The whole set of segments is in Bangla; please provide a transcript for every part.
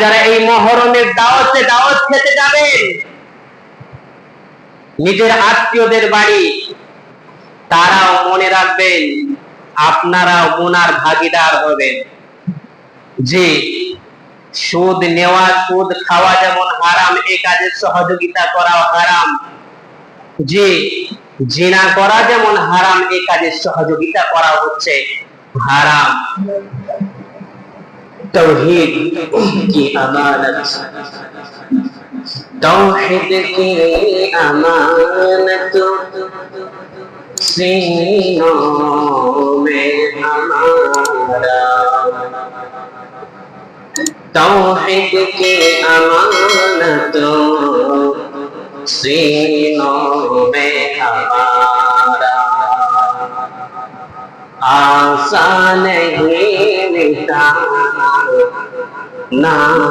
যারা এই মহরমের দাওয়াতে দাওয়াত খেতে যাবেন, নিজের আত্মীয়দের বাড়ি, তারাও মনে রাখবেন, আপনারাও গুনার ভাগিদার হবেন। যে সুদ নেওয়া, সুদ খাওয়া যেমন হারাম, এ কাজের সহযোগিতা করাও হারাম। যে জিনা করা যেমন হারাম, এ কাজের সহযোগিতা করা হচ্ছে হারাম। توحید کی امانت توحید کی امانت سینوں میں ہمارا توحید کی امانت سینوں میں ہمارا آسان ہی مٹانا नाम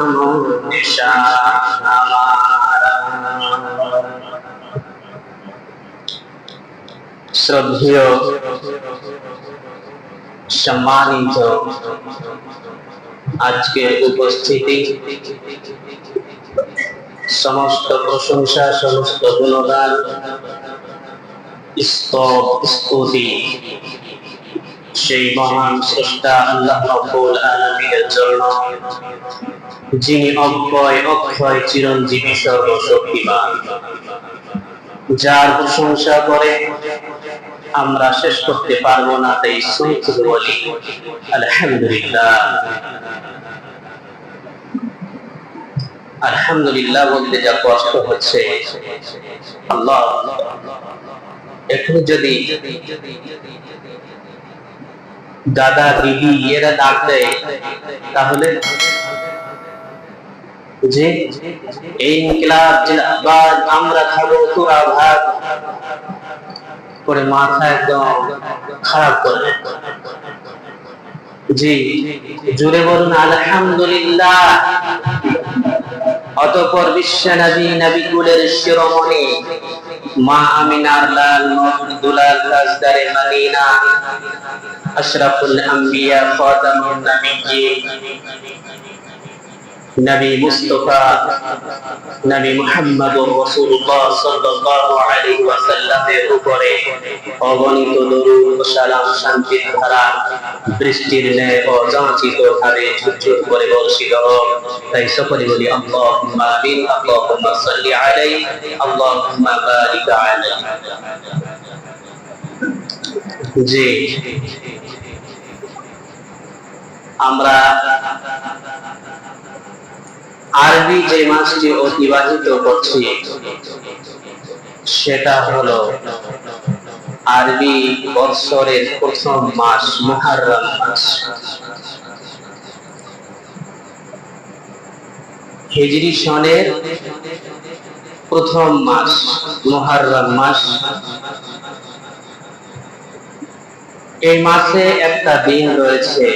श्रद्धेय सम्मानित आज के उपस्थिति समस्त प्रशंसा समस्त गुणगान সেই মহান স্রষ্টা আল্লাহ রাব্বুল আলামিনের জন্য, যিনি অক্ষয় অক্ষয় চিরঞ্জীবী সর্বশক্তিমান। যার প্রশংসা করে আমরা শেষ করতে পারব না তাই বলি আলহামদুলিল্লাহ। আলহামদুলিল্লাহ বলতে যা কষ্ট হচ্ছে, আল্লাহ। এখন যদি দাদা দিদি, এরা ডাক দেয়। তাহলে যে এই ইনকিলাব আমরা খাব, তোরা ভাগ। করে মাথা একদম খারাপ করে। জি জুড়ে বলুন, আলহামদুলিল্লাহ। অতঃপর বিশ্ব নবী নবী কুলের শিরোমণি। মা আমিনার লাল দুলাল রাজদারে মদিনা আশরাফুল আম্বিয়া খাতামুন নবিয়্যিন নবী মুস্তাফা, নবী মুহাম্মদুর রাসূলুল্লাহ সাল্লাল্লাহু আলাইহি ওয়াসাল্লামের উপরে অগণিত দরুদ ও সালাম শান্তির ধারা বৃষ্টির ন্যায় অযাচিত ভাবে ঝুরঝুর করে বর্ষিত হোক। তাই সকলে বলি, আল্লাহুম্মা আমিন, আল্লাহুম্মা সাল্লি আলাইহি, আল্লাহুম্মা বারিক আলাইহি। জি, আমরা আরবি যে মাসটি অতিবাহিত করছি, সেটা হলো আরবি বৎসরের প্রথম মাস মুহাররম মাস। হিজরি সনের প্রথম মাস মুহাররম মাস। এই মাসে একটা দিন রয়েছে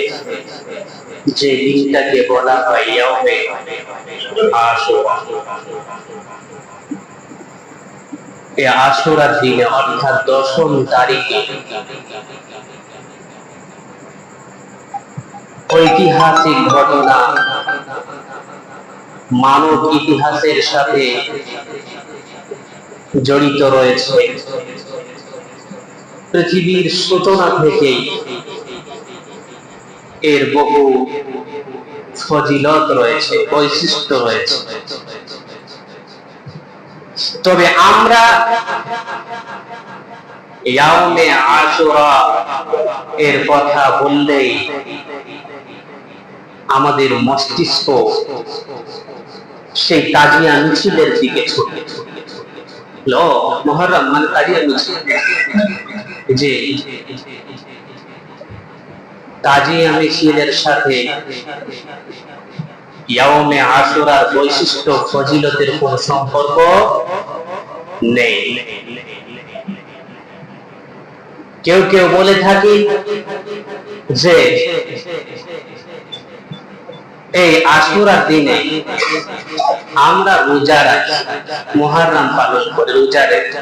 যে দিনটাকে বলা হয় ইয়াউমে। আশুরা দিনে, অর্থাৎ দশম তারিখে। ঐতিহাসিক ঘটনা। মানব ইতিহাসের সাথে জড়িত রয়েছে। পৃথিবীর সূচনা থেকেই এর বহু ফজিলত রয়েছে, বৈশিষ্ট্য রয়েছে। তবে আমরা ইয়াউমে আশুরা এর কথা বললেই আমাদের মস্তিষ্ক সেই তাজিয়া মিছিলের দিকে ছুটে। লো মহরম মানে তাজিয়া মিছিল। যে তাজিয়া মিছিলের সাথে ইয়াউমে আশুরার বৈশিষ্ট্য ফজিলতের কোন সম্পর্ক নেই। কেউ কেউ বলে থাকি যে এই আশুরার দিনে আমরা রোজা রাখি মহারাম পালন করে রোজা রেখে।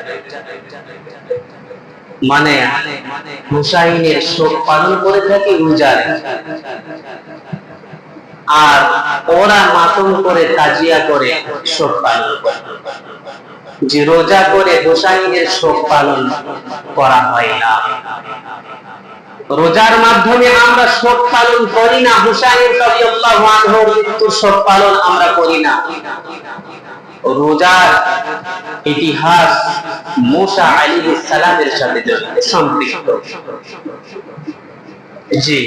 মানে হুসাইনের শোক পালন করে থাকি রোজা আর ওরা মাতম করে তাজিয়া করে শোক পালন যে রোজা করে হোসাইনের শোক পালন করা হয় না। রোজার মাধ্যমে আমরা শোক পালন করি না। হুসাইন মৃত্যুর শোক পালন আমরা করি না। রোজার ইতিহাস মুসা আলাইহিস সালামের সাথে সম্পৃক্ত। জি।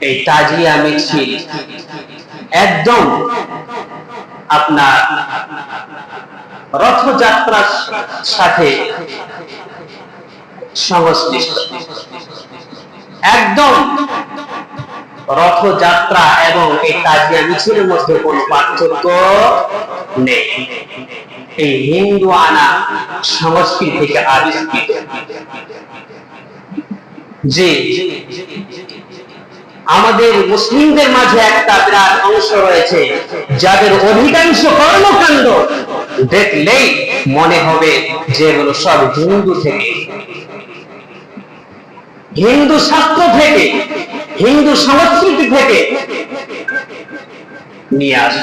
এই তাজিয়া একদম আপনার রথযাত্রার সাথে সংশ্লিষ্ট। একদম রথযাত্রা এবং এই তাজিয়া মিছিলের মধ্যে কোন পার্থক্য নেই। এই হিন্দু আনা সংস্কৃতি থেকে আবিষ্কৃত। যে আমাদের মুসলিমদের মাঝে একটা বিরাট অংশ রয়েছে, যাদের অধিকাংশ কর্মকাণ্ড দেখলেই মনে হবে যে এগুলো সব হিন্দু থেকে। হিন্দু শাস্ত্র থেকে হিন্দু সংস্কৃতি থেকে নিয়ে আস।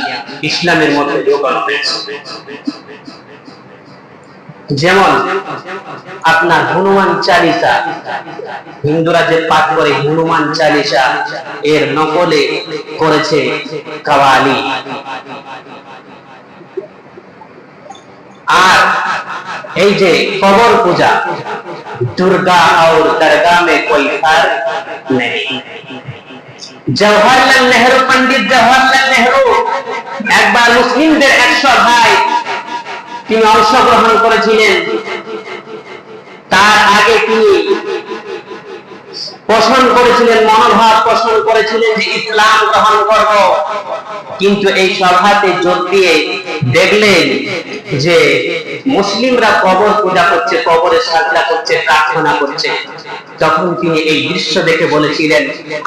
ইসলামের মধ্যে যেমন আপনার হনুমান চালিসা, হিন্দুরা যে পাঠ করে হনুমান চালিসা, এর নকলে করেছে কাওয়ালি। আর এই যে কবর পূজা, দুর্গা আর দরগা মে কোই ফার্ক নেই। জওহরলাল নেহরু পন্ডিত জওহরলাল নেহরু, একবার মুসলিমদের এক সভায় তিনি অংশগ্রহণ করেছিলেন। তার আগে তিনি পোষণ করেছিলেন মনোভাব পোষণ করেছিলেন যে ইসলাম গ্রহণ করব কিন্তু এই সভাতে যোগ দিয়ে দেখলেন যে মুসলিমরা কবর পূজা করছে কবরে সাজদা করছে প্রার্থনা করছে তখন তিনি এই দৃশ্য দেখে বলেছিলেন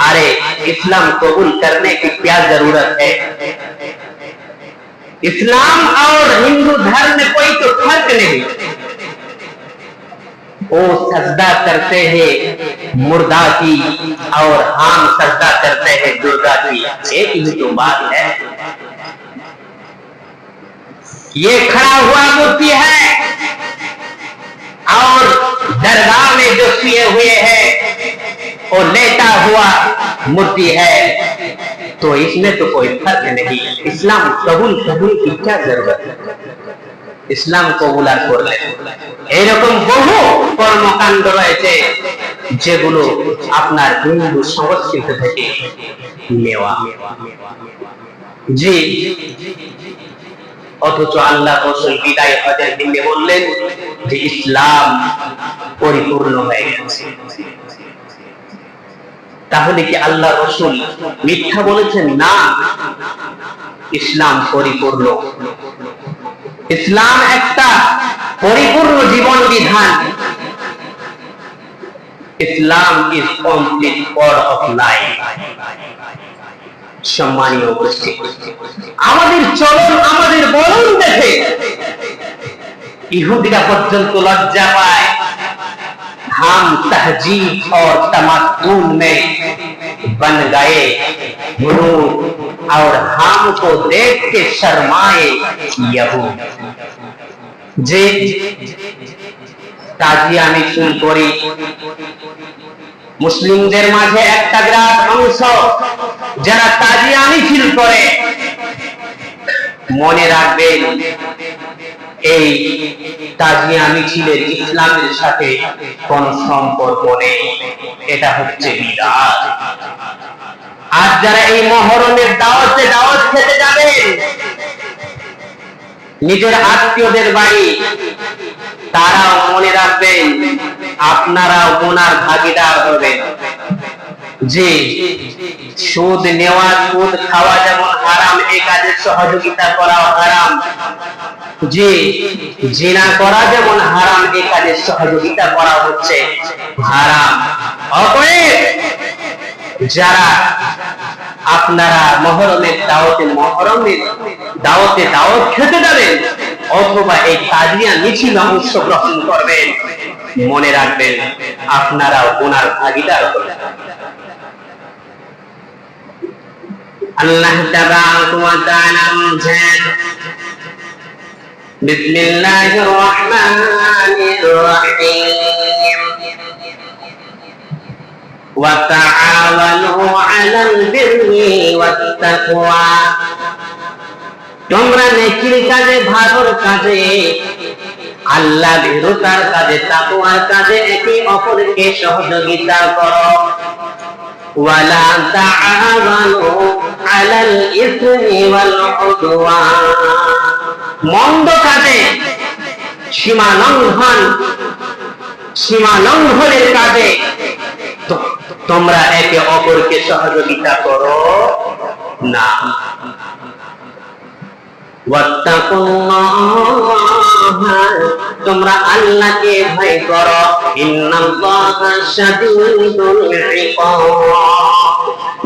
আরে ইসলাম কবুল করনে কি क्या जरूरत है इस्लाम और हिंदू धर्म में कोई तो फर्क नहीं वो सजदा करते हैं मुर्दा की और हम सजदा करते हैं दुर्गा की। एक ही तो बात है। ये खड़ा हुआ मूर्ति है और दरगाह में जो सुए हुए हैं और लेटा हुआ मूर्ति है। तो इसमें तो कोई फ़र्क नहीं। इस्लाम कबूल कबूल की क्या ज़रूरत है? ইসলাম কবুল আর করলেন এইরকম বহু কর্মকাণ্ড রয়েছে, যেগুলো আপনার হিন্দু সংস্কৃতি থেকে নেওয়া। জি, অথচ আল্লাহ রসুল বিদায় হজের দিনে বললেন যে ইসলাম পরিপূর্ণ হয়ে গেছে। তাহলে কি আল্লাহ রসুল মিথ্যা বলেছেন? না, ইসলাম পরিপূর্ণ। ইসলাম একটা পরিপূর্ণ জীবন বিধান Islam is complete for of life সম্মানীয় উপস্থিত আমাদের চলন আমাদের বলন দেখে ইহুদিরা পর্যন্ত লজ্জা পায় हम तहजीब और तमद्दुन में बन गए गुरूर और हमको देख के शर्माए यहूद যে তাজিয়া মিছিল করি মুসলিমদের মাঝে একটা বিরাট অংশ যারা তাজিয়া মিছিল করে মনে রাখবেন এই তাজিয়া মিছিলের ইসলামের সাথে কোন সম্পর্ক নেই এটা হচ্ছে বিদাত আর যারা এই মহরমের দাওয়াতে দাওয়াত খেতে যাবেন, নিজের আত্মীয়দের বাড়ি, তারাও মনে রাখবেন, আপনারাও ওনার ভাগিদার হবেন। যে সুদ নেওয়া, সুদ খাওয়া যেমন হারাম, এই কাজের সহযোগিতা করা হারাম। যে জিনা করা যেমন হারাম, এই কাজের সহযোগিতা করা হচ্ছে হারাম। অতএব যারা আপনারা মহরমের দাওয়াতে মহরমের দাওয়াতে দাওয়াত খেতে যাবেন, অথবা এই তাজিয়া মিছিল অংশগ্রহণ করবেন, মনে রাখবেন আপনারা ওনার ভাগিদার হবেন। আল্লাহ তাবারাকা ওয়া তাআলা বলছেন, বিসমিল্লাহির রহমানির রহিম। وتعاونوا على البر والتقوى তোমরা নেকির কাজে ভালোর কাজে আল্লাহ ভীরুতার কাজে তাকওয়ার কাজে একে অপরকে সহযোগিতা করো ওয়ালা তাআওয়ানু আলাল ইসমি ওয়াল উদওয়ান মন্দ কাজে সীমা লঙ্ঘন সীমা লঙ্ঘনের কাজে তো- তোমরা একে অপরকে সহযোগিতা করো না। তোমরা আল্লাহকে ভয় করো।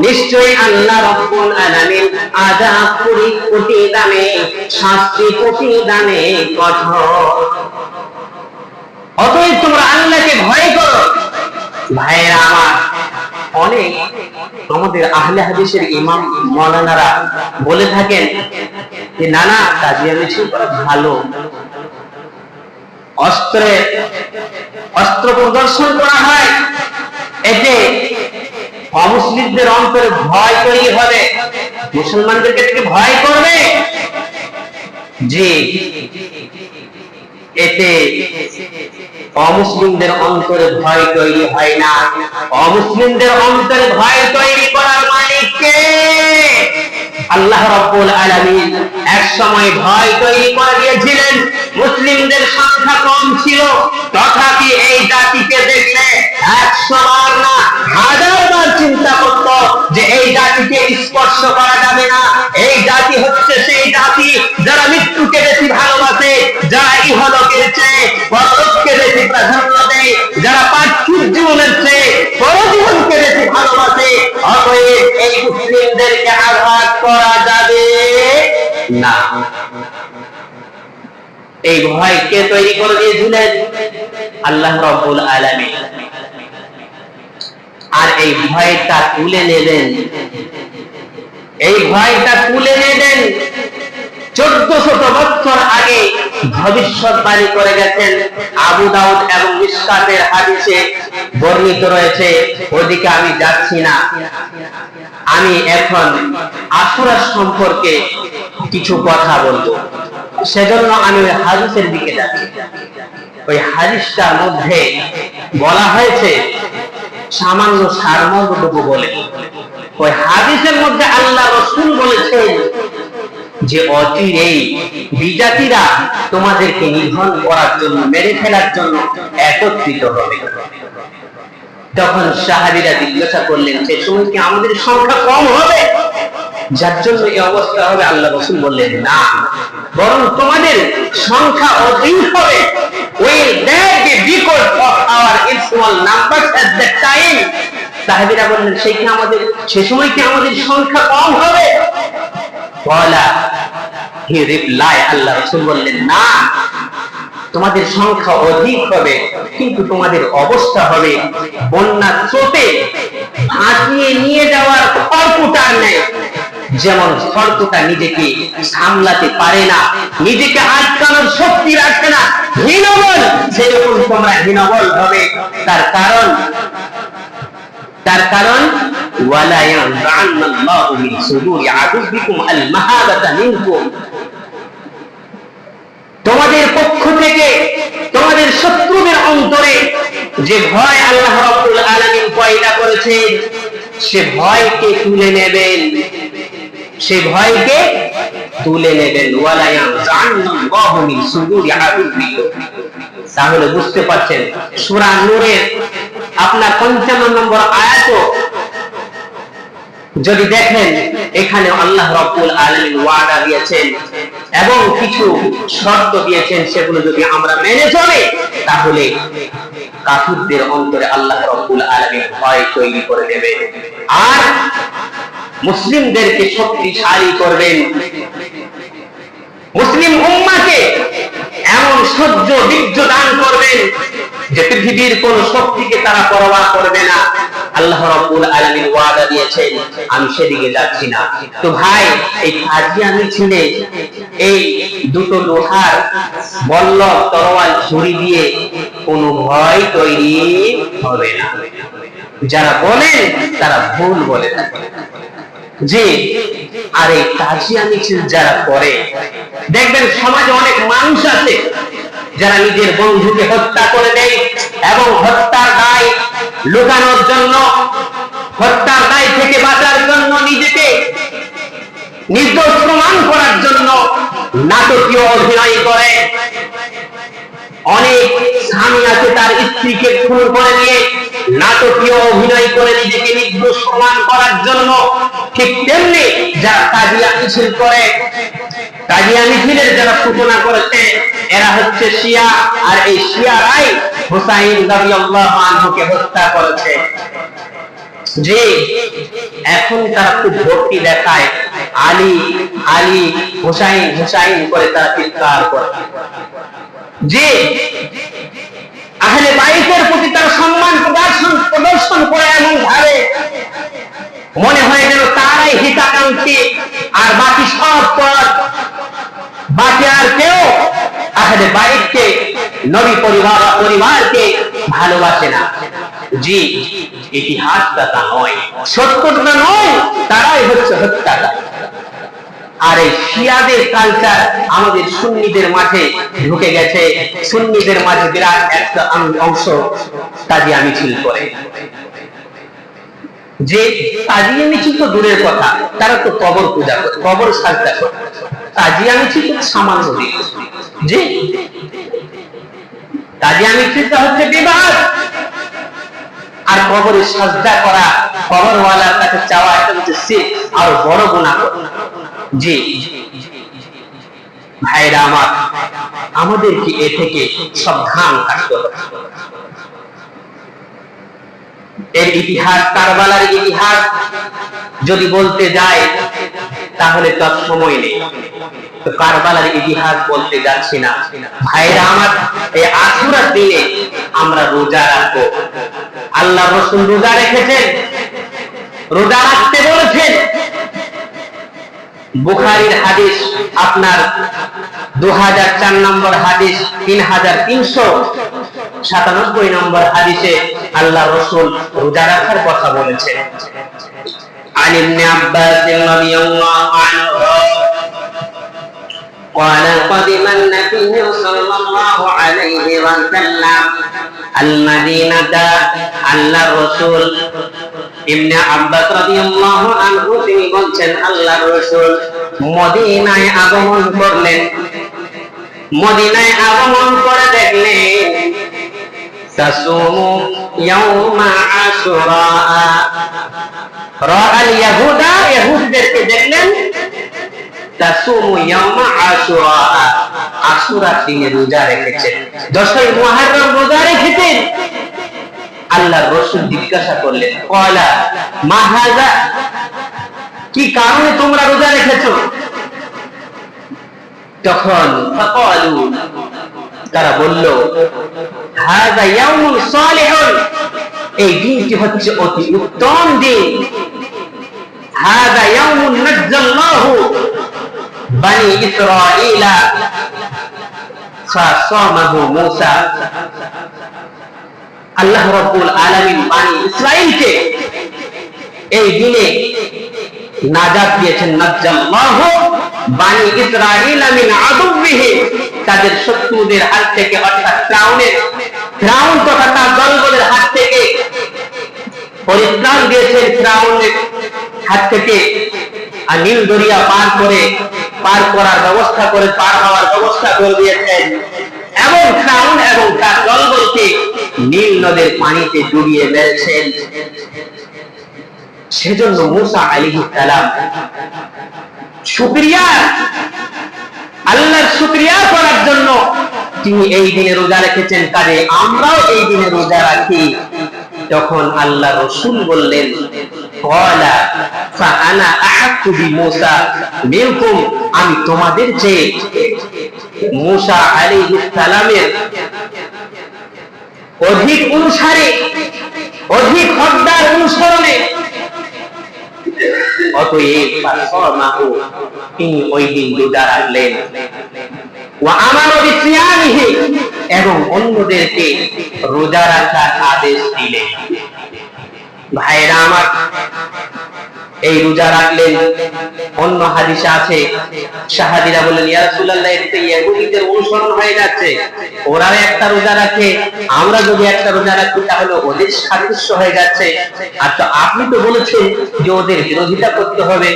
নিশ্চয়ই আল্লাহ রব্বুল আলামিন আযাব কোটি কোটি দামে, শাস্তি কোটি দামে কঠোর। অতএব তোমরা আল্লাহকে ভয় করো। ভাইয়েরা আমার অনেক আমাদের আহলে হাদিসের ইমাম মৌলানারা বলে থাকেন যে নানা কাজিয়া মিছিল করা ভালো। অস্ত্রে অস্ত্র প্রদর্শন করা হয়। এতে অমুসলিমদের অন্তরে ভয় তৈরি হবে। মুসলমানদেরকে থেকে ভয় করবে? জি। এতে অমুসলিমদের অন্তরে ভয় তৈরি হয় না। অমুসলিমদের অন্তরে ভয় তৈরি করার মালিককে আল্লাহ রাব্বুল আলামিন এক সময় ভয় তৈরি করে দিয়েছিলেন। মুসলিমদের সংখ্যা কম ছিল, তথাপি এই জাতিকে দেখলে একশো বার না, হাজার বার চিন্তা করত যে এই জাতিকে স্পর্শ করা যাবে না। এই জাতি হচ্ছে সেই জাতি যারা মৃত্যুকে বেশি ভালোবাসে, যারা ইহলোকের চেয়ে পরলোককে বেশি প্রাধান্য দেয়, যারা পার্থিব জীবনের চেয়ে পরজীবনকে বেশি ভালোবাসে। অতএব এই মুসলিমদেরকে আঘাত করা যাবে না। এই ভয় কে তৈরি করে দিয়েছিলেন আল্লাহ রব্বুল আলামিন। আর এই ভয়টা তুলে নেবেন এই ভয়টা তুলে নেবেন চোদ্দ শত বছর আগে ভবিষ্যৎবাণী করে গেছেন আবু দাউদ এবং মিসকাতের হাদিসে বর্ণিত রয়েছে, ওদিকে আমি যাচ্ছি না। আমি এখন আসুরা সম্পর্কে কিছু কথা বলব। সেজন্য আমি ওই হাদিসের দিকে যাচ্ছি। ওই হাদিসটার মধ্যে বলা হয়েছে, সামান্য সারমর্মটুকু বলে। ওই হাদিসের মধ্যে আল্লাহ রসুল বলেছেন যে অচিরেই বিজাতিরা তোমাদেরকে নিধন করার জন্য, মেরে ফেলার জন্য একত্রিত হবে। তখন সাহাবিরা জিজ্ঞাসা করলেন, সে সময় কি আমাদের সংখ্যা কম হবে? যার জন্য এই অবস্থা হবে আল্লাহ রসুল বললেন, না। বরং তোমাদের সংখ্যা অধিক হবে। that time সাহাবিরা বললেন, সেই কি আমাদের, সে সময় কি আমাদের সংখ্যা কম হবে? বলা, হি রিপ্লাই, আল্লাহ বললেন, না। তোমাদের সংখ্যা অধিক হবে, কিন্তু তোমাদের অবস্থা হবে বন্যা স্রোতে। ভাসিয়ে নিয়ে যাওয়ার খড়কুটার নেই। যেমন খড়কুটা নিজেকে সামলাতে পারে না, নিজেকে আটকানোর শক্তি রাখে না, হীনবল সেরকম তোমরা হীনবল হবে, তার কারণ তার কারণ ইয়ানজা'আন্না আল্লাহু মিন সুদুরি আদুবিকুম আল মাহাবাতা মিনকুম। তোমাদের পক্ষ থেকে, তোমাদের শত্রুদের অন্তরে যে ভয় আল্লাহ রাব্বুল আলামিন পয়দা করেছেন, সে ভয়কে তুলে নেবেন। সে ভয়কে তুলে নেবেন। তাহলে বুঝতে পারছেন, সূরা নূরের আপনার পঞ্চান্ন নম্বর আয়াত। যদি দেখেন, এখানে আল্লাহ রব্বুল আলামিন ওয়াদা দিয়েছেন এবং কিছু শর্ত দিয়েছেন সেগুলো যদি আমরা মেনে চলে, তাহলে কাফিরদের অন্তরে আল্লাহ রব্বুল আলামিন ভয় তৈরি করে দেবে আর মুসলিমদেরকে শক্তিশালী করবেন। মুসলিম উম্মাকে এমন সহ্য, বীর্য দান করবেন যে পৃথিবীর কোন শক্তিকে তারা পরোয়া করবে না। আল্লাহ রাব্বুল আলামিন ওয়াদা দিয়েছেন, আমি সেদিকে যাচ্ছি না। তো ভাই, এই তাজিয়া মিছিলে এই দুটো লোহার বল্লভ তরোয়াল ছুরি দিয়ে কোনো ভয় তৈরি হবে না। যারা বলেন, তারা ভুল বলে থাকে। যে আর এই তাজিয়া যারা করে, দেখবেন সমাজে অনেক মানুষ আছে যারা নিজের বন্ধুকে হত্যা করে দেয় এবং হত্যার দায় লুকানোর জন্য, হত্যার দায় থেকে বাঁচার জন্য নিজেকে নির্দোষ প্রমাণ করার জন্য নাটকীয় অভিনয় করে। অনেক স্বামী আছে তার স্ত্রীকে খুন করে নিয়ে, নাটকীয় অভিনয় করে নিজেকে নির্দোষ প্রমাণ করার জন্য। ঠিক তেমনি যারা কাজিয়া মিছিল করে, কাজিয়া মিছিলের যারা সূচনা করেছে, এরা হচ্ছে শিয়া, আর এই শিয়ারাই হুসাইন রাদিয়াল্লাহু আনহুকে হত্যা করেছে। যে এখন তারা খুব ভক্তি দেখায়, আলী আলী, হুসাইন হুসাইন করে তারা চিৎকার করে। যে আহলে বাইতের প্রতি তার সম্মান প্রদর্শন প্রদর্শন করে এমন ভাবে মনে হয় যেন তারাই হিতাকাঙ্ক্ষী। আর বাকি সব পথ বাকি আর কেউ আহলে বাইতকে নবী পরিবার পরিবারকে ভালোবাসে না। জি, ইতিহাসটা তা নয়, সত্যটা নয়, তারাই হচ্ছে হত্যাটা আর এই শিয়াদের কালচার আমাদের সুন্নিদের মাঝে ঢুকে গেছে। সুন্নিদের মাঝে বিরাট একটা অংশ তাজিয়া মিছিল করে। যে তাজিয়া মিছিল তো দূরের কথা, তারা তো কবর পূজা করে, কবর সাজদা করে। তাজিয়া মিছিল তো সামান্য জিনিস। যে তাজিয়া মিছিলটা হচ্ছে বিবাদ। আর কবরে সাজদা করা কবরওয়ালার কাছে চাওয়া এটা হচ্ছে সে আর বড় গুণা জি ভাইরা আমার, আমাদেরকে এ থেকে সাবধান থাকতে হবে এর ইতিহাস, কারবালার ইতিহাস যদি বলতে যায়, তাহলে তো আর সময় নেই। তো কারবালার ইতিহাস বলতে যাচ্ছি না। ভাইরা আমার, এই আশুরার দিনে আমরা রোজা রাখব। আল্লাহ রসুল রোজা রেখেছেন, রোজা রাখতে বলেছেন বুখারির হাদিস, আপনার দু হাজার চার নম্বর হাদিস তিন হাজার তিনশো সাতানব্বই নম্বর হাদিসে আল্লাহ রসুল রোজা রাখার কথা বলেছে আলিম আব্বাস عباس رضي الله عنه قال قدم النبي صلى الله عليه وسلم المدينة আল্লাহ রসুল ইবনে আব্বাস রাদিয়াল্লাহু আনহু তিনি বলছেন আল্লাহর রাসূল মদিনায় আগমন করলেন মদিনায় আগমন করে দেখলেন তাসুমু ইয়াউমা আশুরা রাআল ইয়াহুদা ইহুদদেরকে দেখলেন তাসুমু ইয়াউমা আশুরা আশুরা দিনে রোজা রেখেছেন দশই মুহররম রোজা রেখেছেন আল্লাহ রসুল জিজ্ঞাসা করলেন, কয়লা মাহাজা, কি কারণে তোমরা রোজা রেখেছো? তখন তারা বলল হাযা ইয়াউমুন সালিহুন এই দিনটি হচ্ছে অতি উত্তম দিন। হাযা ইয়াউমুন নাজ্জাল্লাহু। আল্লাহ এই দিনে নাজাত দিয়েছেন। তাদের শত্রুদের হাত থেকে, অর্থাৎ ফিরাউনের ফিরাউন তথা তার হাত থেকে পরিত্রাণ দিয়েছেন। হাত থেকে আর নীল দরিয়া পার করে পার করার ব্যবস্থা করে, পার হওয়ার ব্যবস্থা করে দিয়েছেন। এবং ফিরাউন এবং তার দলবলকে নীল নদের পানিতে ডুবিয়ে মেরেছেন সেজন্য মুসা আলাইহিস সালাম শুকরিয়া আল্লাহর শুকরিয়া করার জন্য তিনি এই দিনে রোজা রেখেছেন। কাজে আমরাও এই দিনে রোজা রাখি। তখন আল্লাহ রসুল বললেন আমি তোমাদের চেয়ে মুসা আলাইহিস সালামের অধিক অনুসারে অধিক হকদার অনুসরণে। অতএব তিনি ওই দিন ওয়া আমানু বিসিয়ামিহি, এবং অন্যদেরকে রোজা রাখার আদেশ দিলেন। ভাইরা আমার, এই রোজা রাখলেন, অন্য হাদিসে আছে সাহাবীরা বলেন ইয়া রাসূলুল্লাহ, এতে ইহুদিদের অনুসরণ হয়ে যাচ্ছে। ওরা একটা রোজা রাখে, আমরা যদি একটা রোজা রাখি, তাহলে ওদের সাদৃশ্য হয়ে যাচ্ছে। আর তো আপনি তো বলেছেন যে ওদের বিরোধিতা করতে হবে।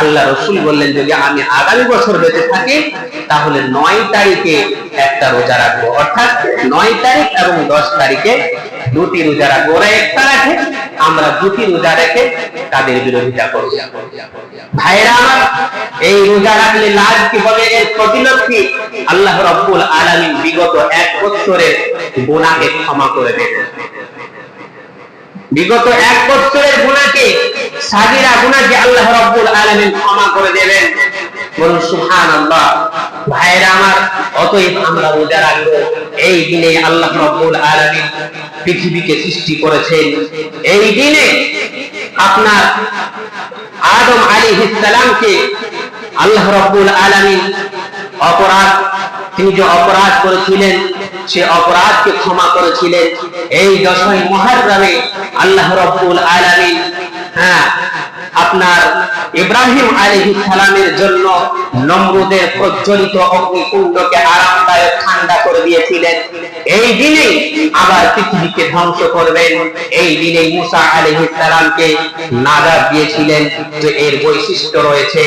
আল্লাহ রসুল বললেন, যদি আমি আগামী বছর বেঁচে থাকি, তাহলে নয় তারিখে একটা রোজা রাখব। অর্থাৎ নয় তারিখ এবং দশ তারিখে দুটি রোজা রাখব। ওরা একটা রাখে, আমরা দুটি রোজা রেখে তাদের বিরোধিতা করব ভাইরা এই রোজা রাখলে লাভ কি হবে? এর প্রতিলোধ কি? আল্লাহ রব্বুল আলামিন বিগত এক বছরের গুনাহকে ক্ষমা করে দেবেন বিগত এক বছরের গুণাকে সাগিরা গুণাকে আল্লাহ রব্বুল আলামিন ক্ষমা করে দেবেন। বলুন, সুবহানাল্লাহ। ভাইরা আমার, অতএব আমরা রোজা রাখব। এই দিনে আল্লাহ রব্বুল আলামিন পৃথিবীকে সৃষ্টি করেছেন। এই দিনে আপনার আদম আলাইহিস সালামকে আল্লাহ রব্বুল আলামিন অপরাধ। তিনি যে অপরাধ করেছিলেন, সে অপরাধকে ক্ষমা করেছিলেন। এই দশই মহারামে আল্লাহ রব্বুল আলামিন হ্যাঁ আপনার ইব্রাহিম আলাইহিস সালামের জন্য প্রজ্বলিত অগ্নিকুণ্ডকে আরামদায়ক ঠান্ডা করে দিয়েছিলেন। এই আবার পৃথিবীকে ধ্বংস করবেন। এই দিনে মুসা আলাইহিস সালামকে নাজাত দিয়েছিলেন যে এর বৈশিষ্ট্য রয়েছে।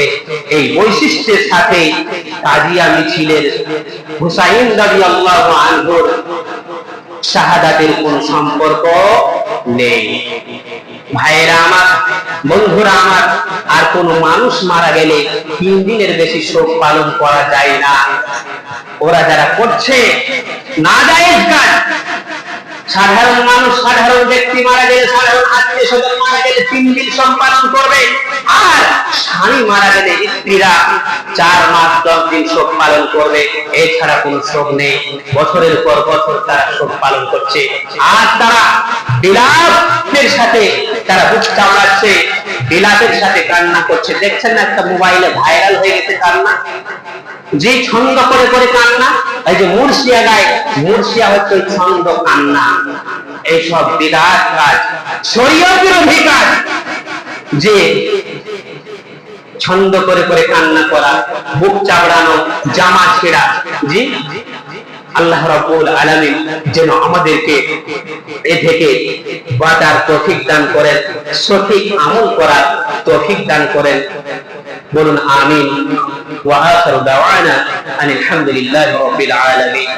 এই বৈশিষ্ট্যের সাথে তাজিয়া মিছিলের হুসাইন রাদিয়াল্লাহু আনহুর শাহাদাতের কোন সম্পর্ক নেই। ভাইয়েরা আমার, বন্ধুরা আমার, আর কোন মানুষ মারা গেলে তিন দিনের বেশি শোক পালন করা যায় না। ওরা যারা করছে, না যায় কাজ। সাধারণ মানুষ, সাধারণ ব্যক্তি মারা গেলে, সাধারণ আত্মীয় স্বজন মারা গেলে তিন দিন পালন করবে। আর স্বামী মারা গেলে স্ত্রীরা চার মাস, দশ দিন শোক পালন করবে। এছাড়া কোনো শোক নেই। বছরের পর বছর তারা শোক পালন করছে। আর তারা বিলাপের সাথে তারা বুক চামড়াচ্ছে বিলাপের সাথে কান্না করছে। দেখছেন না একটা মোবাইলে ভাইরাল হয়ে গেছে কান্না? যে ছন্দ করে করে কান্না, এই যে মুর্শিয়া গায়, মুর্শিয়া হচ্ছে ছন্দ কান্না। এইসব বিরাট কাজ শরীয় বিরোধী কাজ। যে ছন্দ করে করে কান্না করা, বুক চাবড়ানো জামা ছেঁড়া। জি? আল্লাহ রাব্বুল আলামিন যেন আমাদেরকে এ থেকে বাঁচার তৌফিক দান করেন, সঠিক আমল করার তৌফিক দান করেন। বলুন আমিন। ওয়া আখিরু দাওয়ানা আনিল হামদুলিল্লাহি রাব্বিল আলামিন।